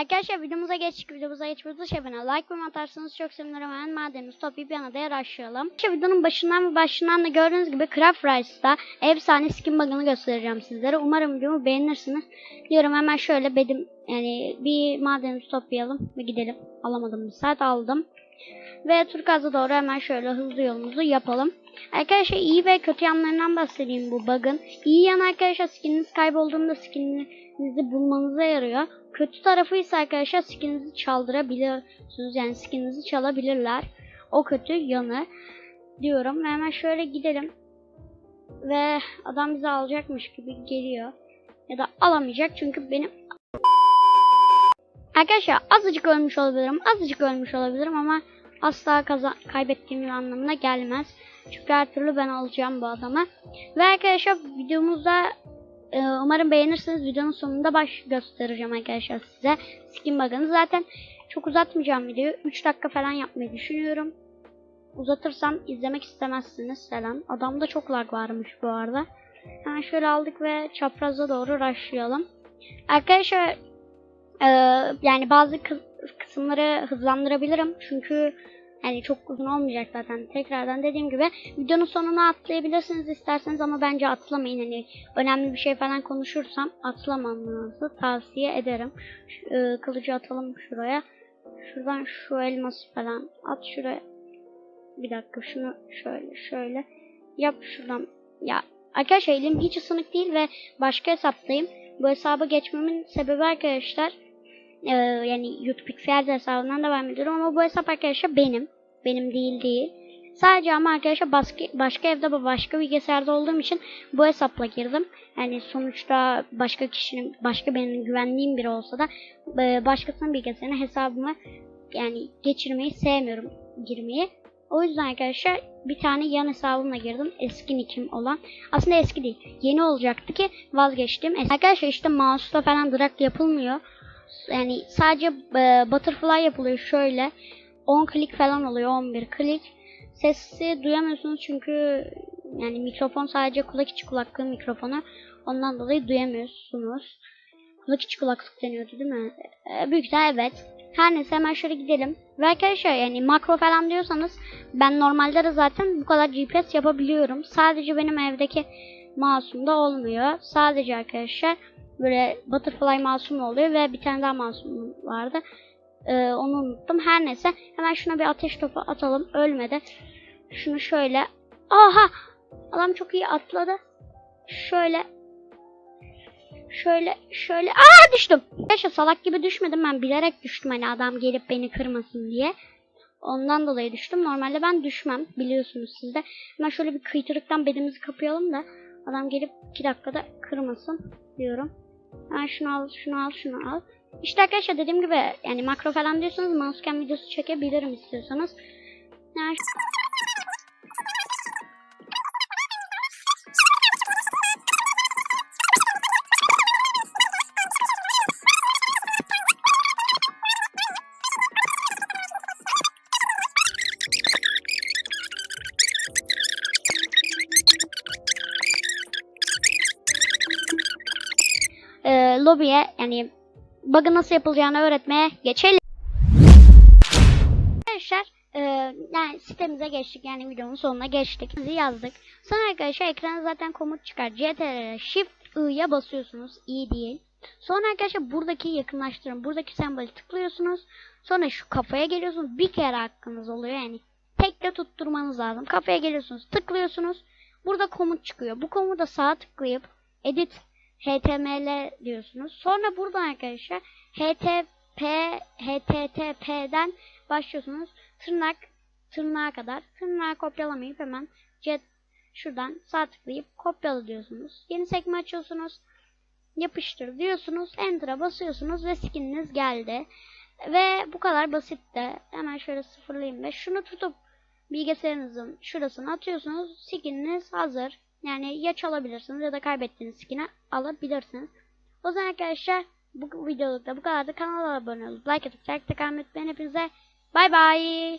Arkadaşlar videomuza geçtik. Videomuza geçmeden şey bana like ve atarsanız çok sevinirim. Hemen madenimizi toplayıp yana da yaraşlayalım. Arkadaşlar videonun başından ve başından da gördüğünüz gibi Craft Rice'da efsane skin bug'ını göstereceğim sizlere. Umarım videomu beğenirsiniz. Diyorum hemen şöyle bedim yani bir madenimizi toplayalım ve gidelim. Alamadım bir saat aldım. Ve Turkaz'a doğru hemen şöyle hızlı yolumuzu yapalım. Arkadaşlar iyi ve kötü yanlarından bahsedeyim bu bug'ın. İyi yan arkadaşlar skininiz kaybolduğunda skininizi bulmanıza yarıyor. Kötü tarafı ise arkadaşlar skininizi çaldırabiliyorsunuz. Yani skininizi çalabilirler. O kötü yanı diyorum. Ve hemen şöyle gidelim. Ve adam bizi alacakmış gibi geliyor. Ya da alamayacak çünkü benim Arkadaşlar azıcık ölmüş olabilirim. Azıcık ölmüş olabilirim ama asla kaza kaybettiğim anlamına gelmez. Çünkü her türlü ben alacağım bu adamı. Ve arkadaşlar videomuzda e, umarım beğenirsiniz. Videonun sonunda baş göstereceğim arkadaşlar size. Skin bug'ını zaten çok uzatmayacağım videoyu. 3 dakika falan yapmayı düşünüyorum. Uzatırsam izlemek istemezsiniz falan. Adamda çok lag varmış bu arada. Hemen şöyle aldık ve çapraza doğru rushlayalım. Arkadaşlar ee, yani bazı kı- kısımları hızlandırabilirim. Çünkü yani çok uzun olmayacak zaten. Tekrardan dediğim gibi videonun sonuna atlayabilirsiniz isterseniz ama bence atlamayın. Hani önemli bir şey falan konuşursam atlamanızı tavsiye ederim. Şu, e, kılıcı atalım şuraya. Şuradan şu elması falan at şuraya. Bir dakika şunu şöyle şöyle yap şuradan. Ya arkadaşlar elim hiç ısınık değil ve başka hesaptayım. Bu hesaba geçmemin sebebi arkadaşlar ee, yani YouTube Pixel hesabından devam ediyorum ama bu hesap arkadaşlar benim. Benim değil değil. Sadece ama arkadaşlar başka, başka evde başka bilgisayarda olduğum için bu hesapla girdim. Yani sonuçta başka kişinin, başka benim güvenliğim biri olsa da e, başkasının bilgisayarına hesabımı yani geçirmeyi sevmiyorum girmeyi. O yüzden arkadaşlar bir tane yan hesabımla girdim. Eski nickim olan. Aslında eski değil. Yeni olacaktı ki vazgeçtim. Arkadaşlar işte mouse'la falan drag yapılmıyor. Yani sadece e, butterfly yapılıyor şöyle. 10 klik falan oluyor 11 klik. Sesi duyamıyorsunuz çünkü yani mikrofon sadece kulak içi kulaklığı mikrofonu. Ondan dolayı duyamıyorsunuz. Kulak içi kulaklık deniyordu değil mi? E, büyük ihtimal evet. Her neyse hemen şöyle gidelim. Ve arkadaşlar yani makro falan diyorsanız ben normalde de zaten bu kadar GPS yapabiliyorum. Sadece benim evdeki mouse'umda olmuyor. Sadece arkadaşlar böyle butterfly mouse'um oluyor ve bir tane daha mouse'um vardı. Ee, onu unuttum. Her neyse hemen şuna bir ateş topu atalım. Ölmedi. Şunu şöyle. Aha! Adam çok iyi atladı. Şöyle. Şöyle şöyle. Aa düştüm. Yaşa salak gibi düşmedim ben bilerek düştüm hani adam gelip beni kırmasın diye. Ondan dolayı düştüm. Normalde ben düşmem biliyorsunuz siz de. Hemen şöyle bir kıytırıktan bedimizi kapayalım da adam gelip 2 dakikada kırmasın diyorum. Hemen şunu al, şunu al, şunu al. İşte arkadaşlar dediğim gibi yani makro falan diyorsanız mousecam videosu çekebilirim istiyorsanız. Yani lobiye yani bug'ı nasıl yapılacağını öğretmeye geçelim. Arkadaşlar e, yani sitemize geçtik yani videonun sonuna geçtik. Bizi yazdık. Sonra arkadaşlar ekrana zaten komut çıkar. CTRL Shift I'ya basıyorsunuz. i değil. Sonra arkadaşlar buradaki yakınlaştırın. Buradaki sembolü tıklıyorsunuz. Sonra şu kafaya geliyorsunuz. Bir kere hakkınız oluyor yani. Tekle tutturmanız lazım. Kafaya geliyorsunuz. Tıklıyorsunuz. Burada komut çıkıyor. Bu komuda sağa tıklayıp edit HTML diyorsunuz. Sonra buradan arkadaşlar HTTP HTTP'den başlıyorsunuz. Tırnak tırnağa kadar. Tırnağı kopyalamayıp hemen jet şuradan sağ tıklayıp kopyala diyorsunuz. Yeni sekme açıyorsunuz. Yapıştır diyorsunuz. Enter'a basıyorsunuz ve skininiz geldi. Ve bu kadar basit de. Hemen şöyle sıfırlayayım ve şunu tutup bilgisayarınızın şurasına atıyorsunuz. Skininiz hazır. Yani ya çalabilirsiniz ya da kaybettiğiniz skin'i alabilirsiniz. O zaman arkadaşlar bu videolukta bu kadar da kanala abone olup like atıp like tıklamayı unutmayın hepinize. Bay bay.